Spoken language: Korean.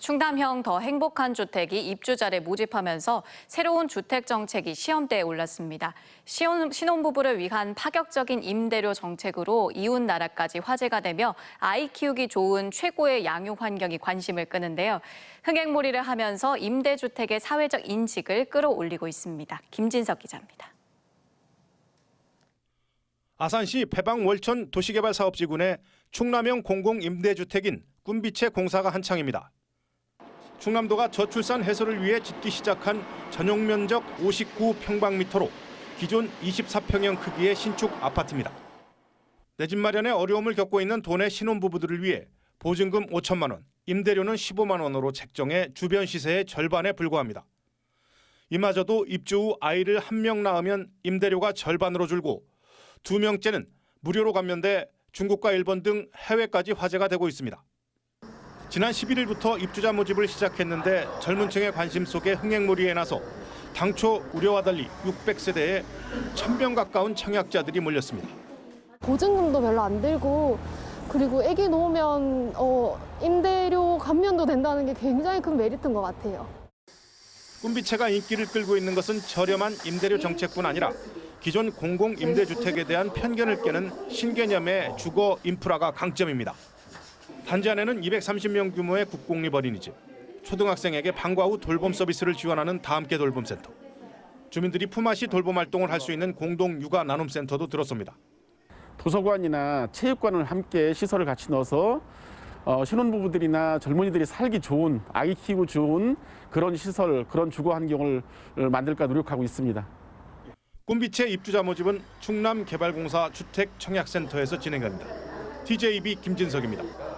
충남형 더 행복한 주택이 입주자를 모집하면서 새로운 주택 정책이 시험대에 올랐습니다. 신혼부부를 위한 파격적인 임대료 정책으로 이웃 나라까지 화제가 되며 아이 키우기 좋은 최고의 양육 환경이 관심을 끄는데요. 흥행몰이를 하면서 임대주택의 사회적 인식을 끌어올리고 있습니다. 김진석 기자입니다. 아산시 배방 월천 도시개발사업지구내 충남형 공공임대주택인 꿈비채 공사가 한창입니다. 충남도가 저출산 해소를 위해 짓기 시작한 전용 면적 59평방미터로 기존 24평형 크기의 신축 아파트입니다. 내 집 마련에 어려움을 겪고 있는 도내 신혼부부들을 위해 보증금 5천만 원, 임대료는 15만 원으로 책정해 주변 시세의 절반에 불과합니다. 이마저도 입주 후 아이를 한 명 낳으면 임대료가 절반으로 줄고 두 명째는 무료로 감면돼 중국과 일본 등 해외까지 화제가 되고 있습니다. 지난 11일부터 입주자 모집을 시작했는데 젊은 층의 관심 속에 흥행몰이에 나서 당초 우려와 달리 600세대에 1000명 가까운 청약자들이 몰렸습니다. 보증금도 별로 안 들고 그리고 아기 놓으면 어, 임대료 감면도 된다는 게 굉장히 큰 메리트인 것 같아요. 꿈비채가 인기를 끌고 있는 것은 저렴한 임대료 정책뿐 아니라 기존 공공 임대주택에 대한 편견을 깨는 신개념의 주거 인프라가 강점입니다. 단지 안에는 230명 규모의 국공립 어린이집, 초등학생에게 방과 후 돌봄 서비스를 지원하는 다함께 돌봄센터, 주민들이 품앗이 돌봄 활동을 할 수 있는 공동 육아 나눔 센터도 들었습니다. 도서관이나 체육관을 함께 시설을 같이 넣어서 어, 신혼부부들이나 젊은이들이 살기 좋은 아이 키우고 좋은 그런 시설 그런 주거 환경을 만들까 노력하고 있습니다. 꿈비채 입주자 모집은 충남개발공사 주택청약센터에서 진행됩니다. TJB 김진석입니다.